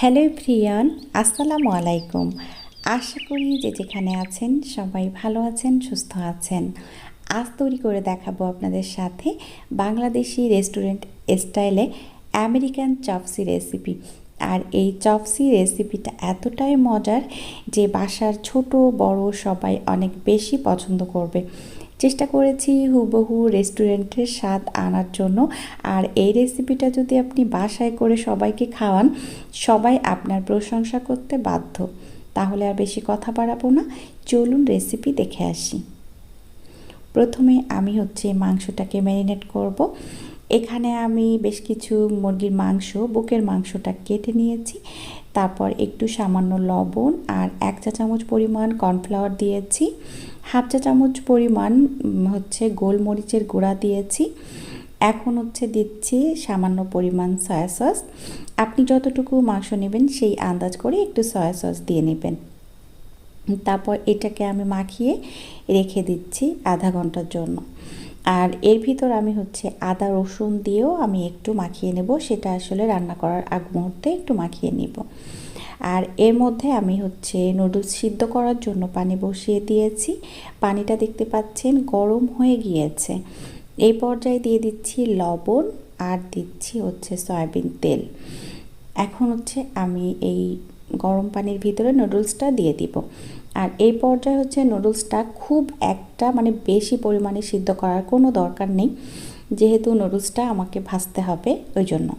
Hello Priyan, আসসালামু আলাইকুম। আশা করি যে যেখানে আছেন সবাই ভালো আছেন, সুস্থ আছেন। আজ তৈরি করে দেখাবো আপনাদের সাথে বাংলাদেশি রেস্টুরেন্ট স্টাইলে আমেরিকান চপসি রেসিপি। আর এই চপসি রেসিপিটা এতটাই মজার যে বাসার ছোট, বড় সবাই অনেক বেশি পছন্দ করবে। চেষ্টা করেছি হুবহু রেস্টুরেন্টের স্বাদ আনার জন্য। আর এই রেসিপিটা যদি আপনি বাসায় করে সবাইকে খাওয়ান, সবাই আপনার প্রশংসা করতে বাধ্য। তাহলে আর বেশি কথা বাড়াবো না। চলুন রেসিপি দেখে আসি। প্রথমে আমি হচ্ছে মাংসটাকে ম্যারিনেট করব। এখানে আমি বেশ কিছু মুরগির মাংস, বুকের মাংসটা কেটে নিয়েছি। তারপর একটু সামান্য লবণ আর এক চা চামচ পরিমাণ কর্নফ্লাওয়ার দিয়েছি। হাফ চা চামচ পরিমাণ হচ্ছে গোলমরিচের গুঁড়া দিয়েছি। এখন হচ্ছে দিচ্ছি সামান্য পরিমাণ সয়া সস আপনি যতটুকু মাংস নেবেন সেই আন্দাজ করে একটু সয়া সস দিয়ে নেবেন। তারপর এটাকে আমি মাখিয়ে রেখে দিচ্ছি আধা ঘণ্টার জন্য। আর এর ভিতর আমি হচ্ছে আদা রসুন দিয়েও আমি একটু মাখিয়ে নেব, সেটা আসলে রান্না করার আগ মুহূর্তে একটু মাখিয়ে নিব। আর এর মধ্যে আমি হচ্ছে নুডলস সিদ্ধ করার জন্য পানি বসিয়ে দিয়েছি। পানিটা দেখতে পাচ্ছেন গরম হয়ে গিয়েছে। এই পর্যায়ে দিয়ে দিচ্ছি লবণ আর দিচ্ছি হচ্ছে সয়াবিন তেল। এখন হচ্ছে আমি এই গরম পানির ভিতরে নুডলসটা দিয়ে দিব। আর এই পর্যায়ে হচ্ছে নুডলসটা খুব একটা মানে বেশি পরিমাণে সিদ্ধ করার কোনো দরকার নেই। যেহেতু নুডলসটা আমাকে ভাজতে হবে, ওই জন্য।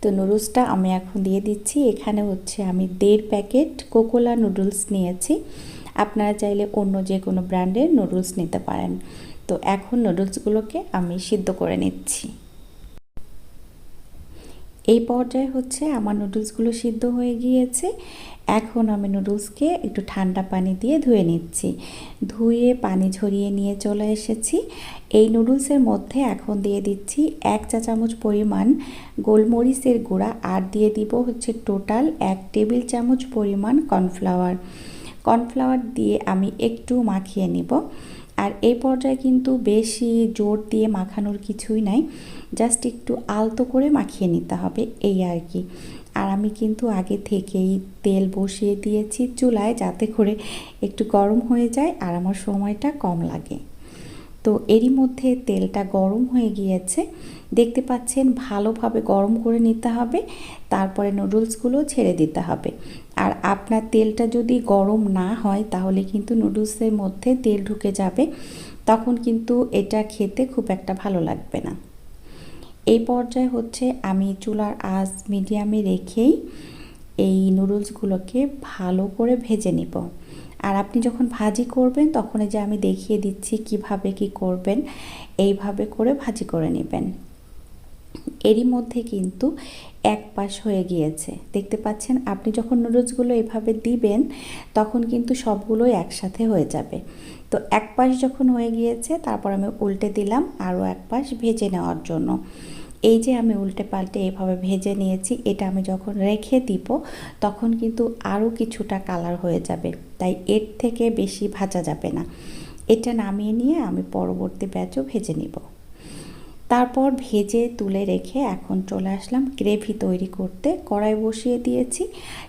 তো নুডলসটা আমি এখন দিয়ে দিচ্ছি। এখানে হচ্ছে আমি দেড় প্যাকেট কোকোলা নুডলস নিয়েছি। আপনারা চাইলে অন্য যে কোনো ব্র্যান্ডের নুডলস নিতে পারেন। তো এখন নুডলসগুলোকে আমি সিদ্ধ করে নিচ্ছি। এই পর্যায়ে হচ্ছে আমার নুডলসগুলো সিদ্ধ হয়ে গিয়েছে। এখন আমি নুডলসকে একটু ঠান্ডা পানি দিয়ে ধুয়ে নিচ্ছি। ধুয়ে পানি ঝরিয়ে নিয়ে চলে এসেছি। এই নুডলসের মধ্যে এখন দিয়ে দিচ্ছি এক চা চামচ পরিমাণ গোলমরিচের গুঁড়া আর দিয়ে দিব হচ্ছে টোটাল এক টেবিল চামচ পরিমাণ কর্নফ্লাওয়ার। কর্নফ্লাওয়ার দিয়ে আমি একটু মাখিয়ে নিব। আর এই পর্যায়ে কিন্তু বেশি জোর দিয়ে মাখানোর কিছুই নাই। জাস্ট একটু আলতো করে মাখিয়ে নিতে হবে, এই আর কি। আর আমি কিন্তু আগে থেকেই তেল বসিয়ে দিয়েছি চুলায় যাতে করে একটু গরম হয়ে যায় আর আমার সময়টা কম লাগে। তো এরই মধ্যে তেলটা গরম হয়ে গিয়েছে। দেখতে পাচ্ছেন ভালোভাবে গরম করে নিতে হবে, তারপরে নুডলসগুলো ছেড়ে দিতে হবে। আর আপনার তেলটা যদি গরম না হয় তাহলে কিন্তু নুডলসের মধ্যে তেল ঢুকে যাবে, তখন কিন্তু এটা খেতে খুব একটা ভালো লাগবে না। এই পর্যায়ে হচ্ছে আমি চুলার আঁচ মিডিয়ামে রেখেই এই নুডলসগুলোকে ভালো করে ভেজে নিব। আর আপনি যখন ভাজি করবেন, তখন যে আমি দেখিয়ে দিচ্ছি কীভাবে কি করবেন, এইভাবে করে ভাজি করে নেবেন। এরই মধ্যে কিন্তু এক পাশ হয়ে গিয়েছে। দেখতে পাচ্ছেন, আপনি যখন নুডলসগুলো এভাবে দিবেন, তখন কিন্তু সবগুলোই একসাথে হয়ে যাবে। তো এক পাশ যখন হয়ে গিয়েছে, তারপর আমি উল্টে দিলাম আরও এক পাশ ভেজে নেওয়ার জন্য। এই যে আমি উল্টে পাল্টে এভাবে ভেজে নিয়েছি, এটা আমি যখন রেখে দিব, তখন কিন্তু আরও কিছুটা কালার হয়ে যাবে। তাই এর থেকে বেশি ভাজা যাবে না। এটা নামিয়ে নিয়ে আমি পরবর্তী ব্যাচও ভেজে নিব। তারপর ভেজে তুলে রেখে এখন চলে আসলাম গ্রেভি তৈরি করতে। কড়াই বসিয়ে দিয়েছি,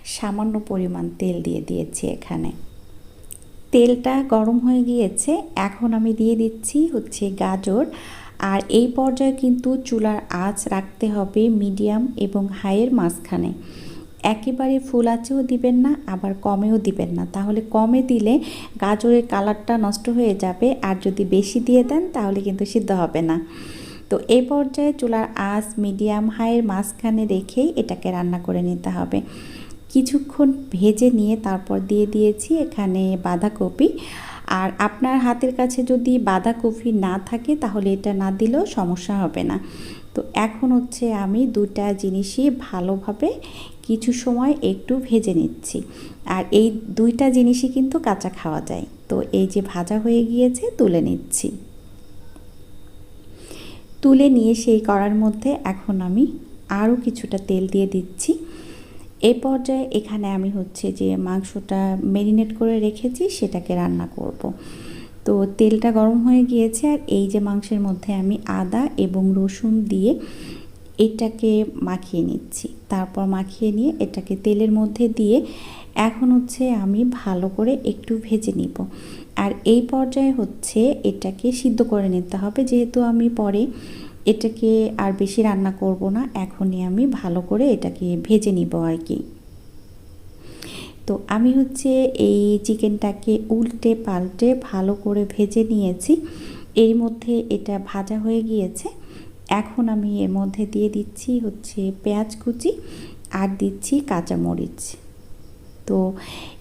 সামান্য পরিমাণ তেল দিয়ে দিয়েছি এখানে। তেলটা গরম হয়ে গিয়েছে, এখন আমি দিয়ে দিচ্ছি হচ্ছে গাজর। আর এই পর্যায়ে কিন্তু চুলার আঁচ রাখতে হবে মিডিয়াম এবং হাইয়ের মাঝখানে। একেবারে ফুল আঁচেও দিবেন না, আবার কমেও দিবেন না। তাহলে কমে দিলে গাজরের কালারটা নষ্ট হয়ে যাবে, আর যদি বেশি দিয়ে দেন তাহলে কিন্তু সিদ্ধ হবে না। তো এই পর্যায়ে চুলার আঁচ মিডিয়াম হাইয়ের মাঝখানে রেখেই এটাকে রান্না করে নিতে হবে। কিছুক্ষণ ভেজে নিয়ে তারপর দিয়ে দিয়েছি এখানে বাঁধাকপি। আর আপনার হাতের কাছে যদি বাঁধাকপি না থাকে তাহলে এটা না দিলেও সমস্যা হবে না। তো এখন হচ্ছে আমি দুটা জিনিসই ভালোভাবে কিছু সময় একটু ভেজে নিচ্ছি। আর এই দুইটা জিনিসই কিন্তু কাঁচা খাওয়া যায়। তো এই যে ভাজা হয়ে গিয়েছে তুলে নিচ্ছি। তুলে নিয়ে সেই করার মধ্যে এখন আমি আরও কিছুটা তেল দিয়ে দিচ্ছি। এই পর্যায়ে এখানে আমি হচ্ছে যে মাংসটা মেরিনেট করে রেখেছি, সেটাকে রান্না করব। তো তেলটা গরম হয়ে গিয়েছে আর এই যে মাংসের মধ্যে আমি আদা এবং রসুন দিয়ে এটাকে মাখিয়ে নিচ্ছি তারপর মাখিয়ে নিয়ে এটাকে তেলের মধ্যে দিয়ে এখন হচ্ছে আমি ভালো করে একটু ভেজে নিব আর এই পর্যায়ে হচ্ছে এটাকে সিদ্ধ করে নিতে হবে, যেহেতু আমি পরে এটাকে আর বেশি রান্না করব না, এখনই আমি ভালো করে এটাকে ভেজে নিব আর কি। তো আমি হচ্ছে এই চিকেনটাকে উল্টে পাল্টে ভালো করে ভেজে নিয়েছি। এর মধ্যে এটা ভাজা হয়ে গিয়েছে। এখন আমি এর মধ্যে দিয়ে দিচ্ছি হচ্ছে পেঁয়াজ কুচি আর দিচ্ছি কাঁচামরিচ। তো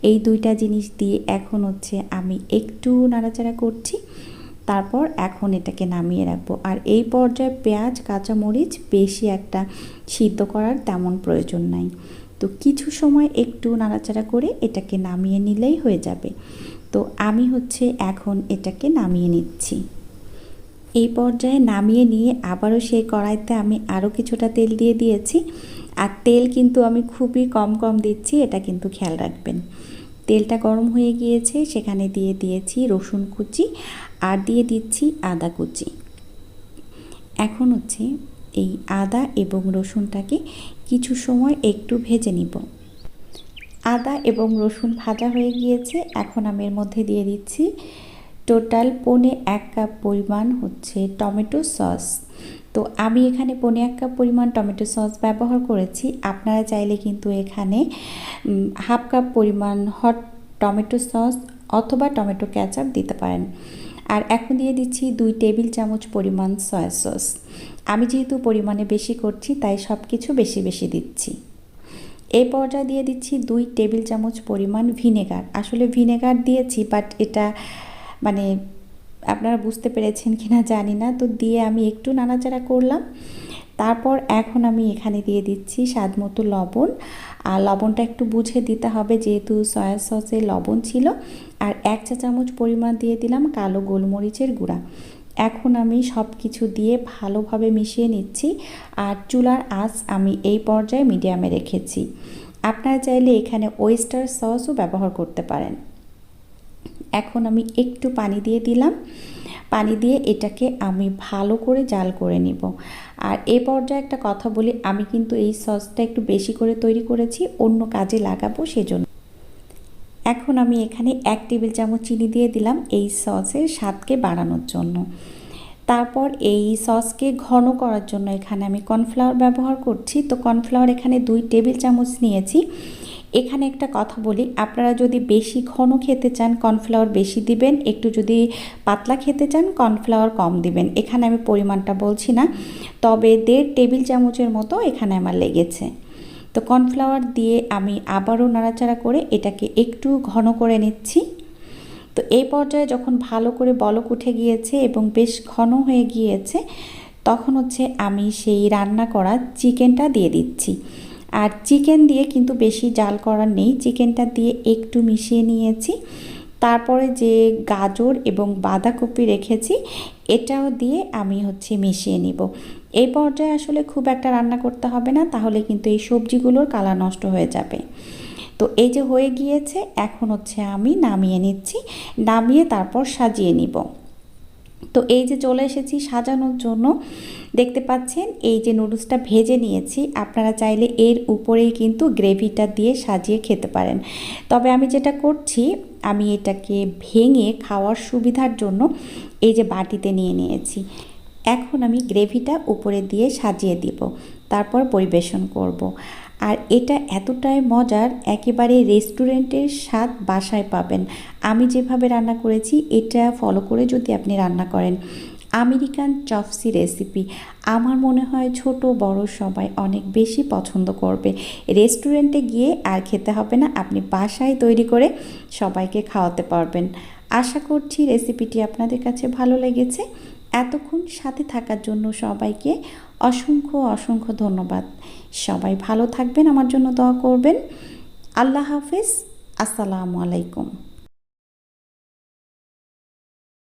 এই দুইটা জিনিস দিয়ে এখন হচ্ছে আমি একটু নাড়াচাড়া করছি। তারপর এখন এটাকে নামিয়ে রাখব। আর এই পর্যায়ে পেঁয়াজ, কাঁচামরিচ বেশি একটা সিদ্ধ করার তেমন প্রয়োজন নাই। তো কিছু সময় একটু নাড়াচাড়া করে এটাকে নামিয়ে নিলেই হয়ে যাবে। তো আমি হচ্ছে এখন এটাকে নামিয়ে নিচ্ছি। এই পর্যায়ে নামিয়ে নিয়ে আবারও সেই কড়াইতে আমি আরও কিছুটা তেল দিয়ে দিয়েছি। আর তেল কিন্তু আমি খুবই কম কম দিচ্ছি, এটা কিন্তু খেয়াল রাখবেন। তেলটা গরম হয়ে গিয়েছে, সেখানে দিয়ে দিয়েছি রসুন কুচি আর দিয়ে দিচ্ছি আদা কুচি। এখন হচ্ছে এই আদা এবং রসুনটাকে কিছু সময় একটু ভেজে নিব। আদা এবং রসুন ভাজা হয়ে গিয়েছে, এখন আমি এর মধ্যে দিয়ে দিচ্ছি টোটাল পনে এক কাপ পরিমাণ হচ্ছে টমেটো সস। তো আমি এখানে পনে এক কাপ পরিমাণ টমেটো সস ব্যবহার করেছি। আপনারা চাইলে কিন্তু এখানে হাফ কাপ পরিমাণ হট টমেটো সস অথবা টমেটো ক্যাচাপ দিতে পারেন। আর এখন দিয়ে দিচ্ছি দুই টেবিল চামচ পরিমাণ সয়া সস। আমি যেহেতু পরিমাণে বেশি করছি, তাই সব কিছু বেশি বেশি দিচ্ছি। এই পর্যায়ে দিয়ে দিচ্ছি দুই টেবিল চামচ পরিমাণ ভিনেগার। আসলে ভিনেগার দিয়েছি, বাট এটা মানে আপনারা বুঝতে পেরেছেন কি না জানি না, তো দিয়ে আমি একটু নাড়াচাড়া করলাম। তারপর এখন আমি এখানে দিয়ে দিচ্ছি স্বাদ মতো লবণ। আর লবণটা একটু বুঝে দিতে হবে, যেহেতু সয়া সসে লবণ ছিল। আর এক চা চামচ পরিমাণ দিয়ে দিলাম কালো গোলমরিচের গুঁড়া। এখন আমি সব কিছু দিয়ে ভালোভাবে মিশিয়ে নিচ্ছি। আর চুলার আঁচ আমি এই পর্যায়ে মিডিয়ামে রেখেছি। আপনারা চাইলে এখানে ওয়েস্টার সসও ব্যবহার করতে পারেন। এখন আমি একটু পানি দিয়ে দিলাম। পানি দিয়ে এটাকে আমি ভালো করে জাল করে নিব। আর এ পর্যায়ে একটা কথা বলি, আমি কিন্তু এই সসটা একটু বেশি করে তৈরি করেছি, অন্য কাজে লাগাবো সেজন্য। এখন আমি এখানে এক টেবিল চামচ চিনি দিয়ে দিলাম এই সসের স্বাদকে বাড়ানোর জন্য। তারপর এই সসকে ঘন করার জন্য এখানে আমি কর্নফ্লাওয়ার ব্যবহার করছি। তো কর্নফ্লাওয়ার এখানে দুই টেবিল চামচ নিয়েছি। এখানে একটা কথা বলি, আপনারা যদি বেশি ঘন খেতে চান, কর্নফ্লাওয়ার বেশি দিবেন, একটু যদি পাতলা খেতে চান, কর্নফ্লাওয়ার কম দিবেন। এখানে আমি পরিমাণটা বলছি না, তবে দেড় টেবিল চামচের মতো এখানে আমার লেগেছে। তো কর্নফ্লাওয়ার দিয়ে আমি আবারও নাড়াচাড়া করে এটাকে একটু ঘন করে নিচ্ছি। তো এই পর্যায়ে যখন ভালো করে বলক উঠে গিয়েছে এবং বেশ ঘন হয়ে গিয়েছে, তখন হচ্ছে আমি সেই রান্না করা চিকেনটা দিয়ে দিচ্ছি। আর চিকেন দিয়ে কিন্তু বেশি জাল করার নেই। চিকেনটা দিয়ে একটু মিশিয়ে নিয়েছি। তারপরে যে গাজর এবং বাঁধাকপি রেখেছি, এটাও দিয়ে আমি হচ্ছে মিশিয়ে নিব। এই পর্যায়ে আসলে খুব একটা রান্না করতে হবে না, তাহলে কিন্তু এই সবজিগুলোর কালার নষ্ট হয়ে যাবে। তো এই যে হয়ে গিয়েছে, এখন হচ্ছে আমি নামিয়ে নিচ্ছি। নামিয়ে তারপর সাজিয়ে নিব। তো এই যে চলে এসেছি সাজানোর জন্য, দেখতে পাচ্ছেন এই যে নুডলসটা ভেজে নিয়েছি। আপনারা চাইলে এর উপরেই কিন্তু গ্রেভিটা দিয়ে সাজিয়ে খেতে পারেন। তবে আমি যেটা করছি, আমি এটাকে ভেঙে খাওয়ার সুবিধার জন্য এই যে বাটিতে নিয়ে নিয়েছি। এখন আমি গ্রেভিটা উপরে দিয়ে সাজিয়ে দিব। তারপর পরিবেশন করব। আর এটা এতটাই মজার, একেবারে রেস্টুরেন্টের স্বাদ বাসায় পাবেন। আমি যেভাবে রান্না করেছি, এটা ফলো করে যদি আপনি রান্না করেন। আমেরিকান চপসি রেসিপি আমার মনে হয় ছোট, বড় সবাই অনেক বেশি পছন্দ করবে। রেস্টুরেন্টে গিয়ে আর খেতে হবে না, আপনি বাসায় তৈরি করে সবাইকে খাওয়াতে পারবেন। আশা করছি রেসিপিটি আপনাদের কাছে ভালো লেগেছে। এতক্ষণ সাথে থাকার জন্য সবাইকে অসংখ্য অসংখ্য ধন্যবাদ। সবাই ভালো থাকবেন আমার জন্য দোয়া করবেন। আল্লাহ হাফিজ। আসসালামু আলাইকুম।